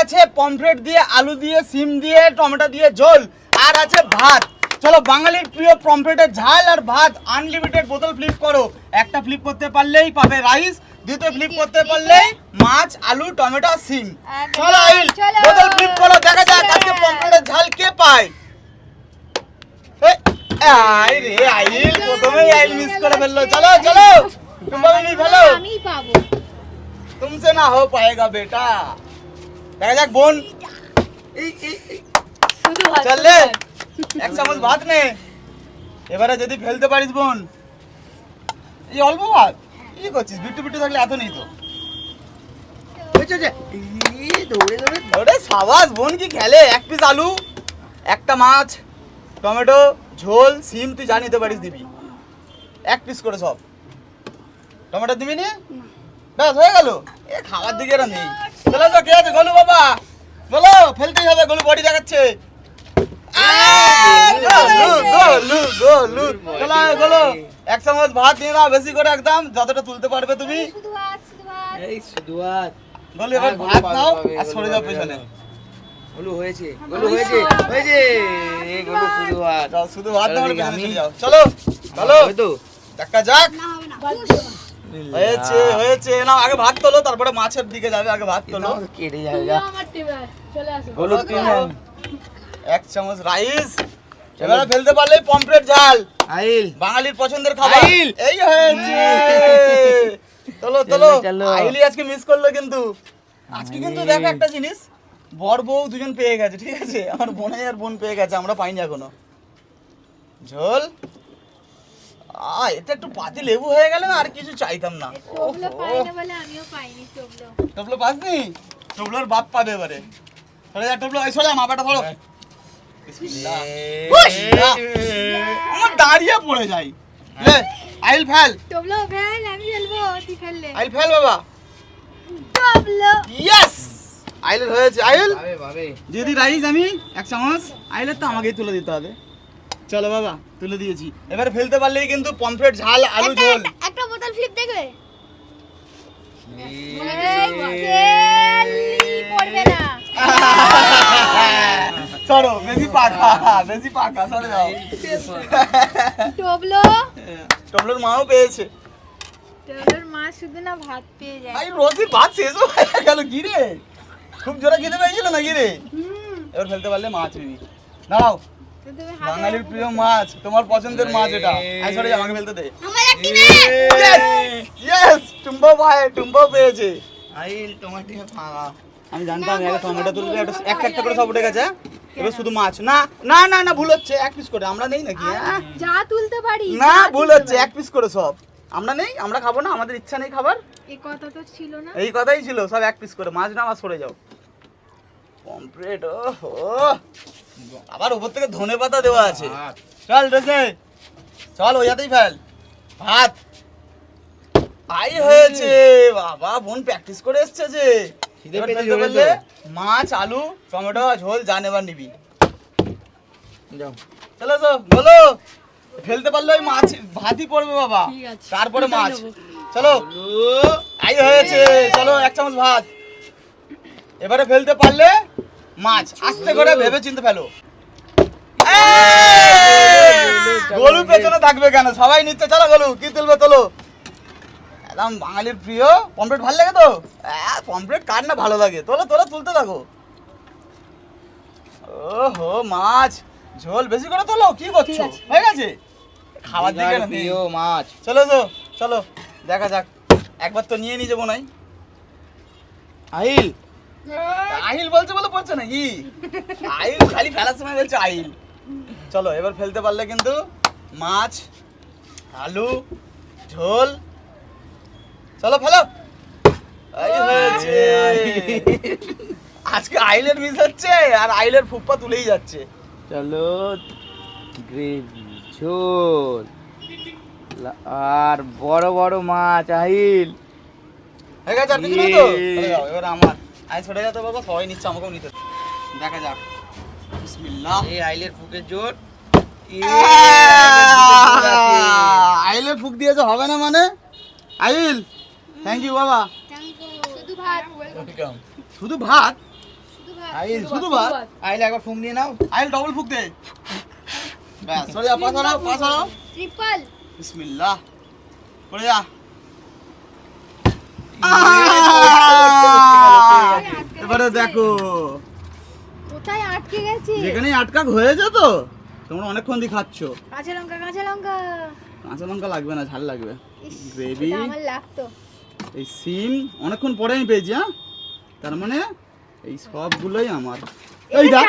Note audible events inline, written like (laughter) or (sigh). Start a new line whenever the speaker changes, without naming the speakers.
আছে পমফ্রেট দিয়ে আলু দিয়ে সিম দিয়ে টমেটো দিয়ে ঝোল আর আছে ভাত চলো বাঙালির প্রিয় পমফ্রেটের ঝাল আর ভাত আনলিমিটেড বোতল ফ্লিপ করো একটা ফ্লিপ করতে পারলেই পাবে রাইস দ্বিতীয় ফ্লিপ করতে পারলেই মাছ আলু টমেটো সিম
একদম।
চলো আইল
চলো।
বোতল ফ্লিপ করো দেখা যাক
চলো।
আজকে পমফ্রেটের ঝাল কে পায় এ, আই রে আইল প্রথমেই আইল মিস করে ফেললো চলো চলো তুমি নি ফেলো
আমি পাবো
तुमसे ना हो पाएगा बेटा দেখা যাক বোন। এই, এই, এই,
শুধু হাত,
চল
শুধু
রে।
হাত।
এক চামচ ভাত নে। এবারে যদি ফেলতে পারিস বোন। এই অল্প ভাত। কি করছিস? বিট্টু বিট্টু থাকলে এত নেই তো।
হয়েছে দৌড়ে দৌড়ে।
সাবাস বোন কি খেলে? এক পিস আলু একটা মাছ টমেটো ঝোল সিম তুই যা নিতে পারিস দিবি। এক পিস করে সব। টমেটো দিবি নি। ব্যাস হয়ে গেল। এ খাওয়ার দিকে এরা নেই। চলো তো কে আছে গলু বাবা? বলো ফেলতেই হবে গলু বডি দেখাচ্ছে। এক চামচ ভাত দিয়ে নাও বেশি করে একদম যতটা তুলতে পারবে তুমি।
শুধু ভাত শুধু ভাত
এই শুধু
এবার
হ্যাঁ,
ভাত নাও আর সরে যাও পেছনে।
গলু। গলু হয়েছে গলু হয়েছে। হয়েছে এই গলু শুধু আর
শুধু ভাত নাও চলো চলো
তো।
দেখা যাক।
না হবে না ভাত দিও। না।
হয়েছে হয়েছে। না আগে ভাত তোলো তারপরে মাছের দিকে যাবে আগে ভাত তোলো।
কেটে যাবে না
এক চামচ রাইস। এবারে ফেলতে পারলে পমফ্রেট ঝাল।
আইল।
বাঙালির পছন্দের খাবার।
আইল।
এই হয়েছে। (laughs) তোলো তোলো।
চলো, চলো।
আইলি আজকে মিস করল কিন্তু। আজকে কিন্তু দেখো একটা জিনিস। বর বউ দুজন পেয়ে গেছে ঠিক আছে? আমার বোনে আর বোন পেয়ে গেছে আমরা পাইনি এখনও। ঝোল। এটা একটু পাতি লেবু হয়ে গেলে না আর কিছু চাইতাম না।
টোবলো
ওহো।
পাই না বলে আমিও পাইনি টোবলো।
টবলো পাসনি? টবলোর বাপ পাবে এবারে। সরে যা টবলো এই সরে মাপাটা ধরো। আমার দাঁড়িয়ে পড়ে যাই লে আইল ফেল।
টোবলো ফেল আমি ফেলব তুই ফেললে।
আইল ফেল বাবা।
টোবলো।
ইয়েস আইলের হয়েছে। আইল? দিদি রাইস আমি এক চামচ আইলের তো আমাকেই তুলে দিতে হবে। চলো বাবা তুলে দিয়েছি। এবার ফেলতে পারলেই কিন্তু পমফ্রেট ঝাল আলু ঝোল।
একটা- বোতল ফ্লিপ দেখবে?
সরো (laughs) বেশি পাকা বেশি পাকা সরে
টোবলো?
টবলোর মাও পেয়েছে।
টোবলোর মা শুধু না ভাত পেয়ে যায়।
ভাই রোজই ভাত শেষ হয়ে গেল কি রে? খুব জোরে খেতে পেয়েছিল নাকি রে?
হুম।
এবার ফেলতে পারলে মাছ নিবি দাঁড়াও। বাঙালির প্রিয় মাছ তোমার পছন্দের মাছ এটা। আই সরে যা, আমাকে ফেলতে দে। ইয়েস ইয়েস টুম্বো ভাই টুম্বো পেয়েছে।
আইল তোমার টিমে ফাঁকা
আমি জানতাম একটা টমেটো তুলবে একটা একটা একটা করে সব উঠে গেছে হ্যাঁ? এবার শুধু মাছ। না না না না ভুল হচ্ছে এক পিস করে আমরা নেই নাকি হ্যাঁ?
যা তুলতে পারি
না ভুল হচ্ছে এক পিস করে সব। আমরা নেই আমরা খাব না আমাদের ইচ্ছা নেই খাবার।
এই কথা তো ছিল না।
এই কথাই ছিল সব এক পিস করে মাছ না মাছ সরে যাও। পমফ্রেট ও আবার উপর থেকে ধনে পাতা দেওয়া আছে। চল রেসে চল ওইটাতেই ফেল। ভাত। আই হয়েছে। বাবা বোন প্র্যাকটিস করে এসছে যে। মাছ আলু টমেটো ঝোল যা নেবার নিবি।
যাও।
চলো তো বলো। ফেলতে পারলে ওই মাছ ভাতই পড়বে বাবা। তারপরে মাছ। চলো। আই হয়েছে। চলো এক চামচ ভাত। এবারে ফেলতে পারলে মাছ আস্তে করে ভেবে চিনতে ফেলো! গলু পেছনে থাকবে কেন? সবাই নিচ্ছে চলো গলু কি তুলবে তোলো? একদম বাঙালির প্রিয় পমফ্রেট ভালো লাগে তো? পমফ্রেট কার না ভালো লাগে? তোলো তোলো তুলতে থাকো। ওহো মাছ ঝোল বেশি করে তোলো? কি করছ? হয়ে গেছে? খাওয়ার দিকে না
প্রিয় মাছ।
চলো তো চলো দেখা যাক। একবার তো নিয়ে নিয়ে যাব নাই।
আইল
আহিল বলছে বলে পড়ছে নাকি? আহিল খালি ফেলার সময় বলছে আহিল। চলো এবার ফেলতে পারলে কিন্তু মাছ আলু ঝোল। চলো ফেলো। আজকে আইলের মিস হচ্ছে আর আইলের ফুপ্পা তুলেই যাচ্ছে।
চলো গ্রেভি ঝোল আর বড় বড় মাছ আইল
হয়ে গেছে আর কিছু তো? এবার আমার। আই ছড়ে যেতে বাবা সবাই নিচ্ছে আমাকেও নিতে দেখা যাক। বিসমিল্লাহ।
এই আইলের ফুকের জোর।
আইলের ফুক দিয়েছে হবে না মানে? আইল থ্যাংক ইউ বাবা।
শুধু ভাত।
শুধু ভাত?
শুধু ভাত।
আইল শুধু ভাত?
আইলে একবার ফুম দিয়ে নাও।
আইল ডবল ফুক দে। ব্যাস সরে যা পাস হারাও পাস হারাও
ট্রিপল
বিসমিল্লাহ। করে যা। দেখো
কোথায় আটকে গেছে
যেখানে আটকাক হয়েছে তো তোমরা অনেকক্ষণ দিয়ে খাচ্ছ
কাঁচা লঙ্কা কাঁচা লঙ্কা
কাঁচা লঙ্কা লাগবে না ঝাল লাগবে
গ্রেভি আমার লাগতো
এই সিম অনেকক্ষণ পরে আমি পেয়েছি হ্যাঁ তার মানে এই সবগুলোই আমার এই দেখ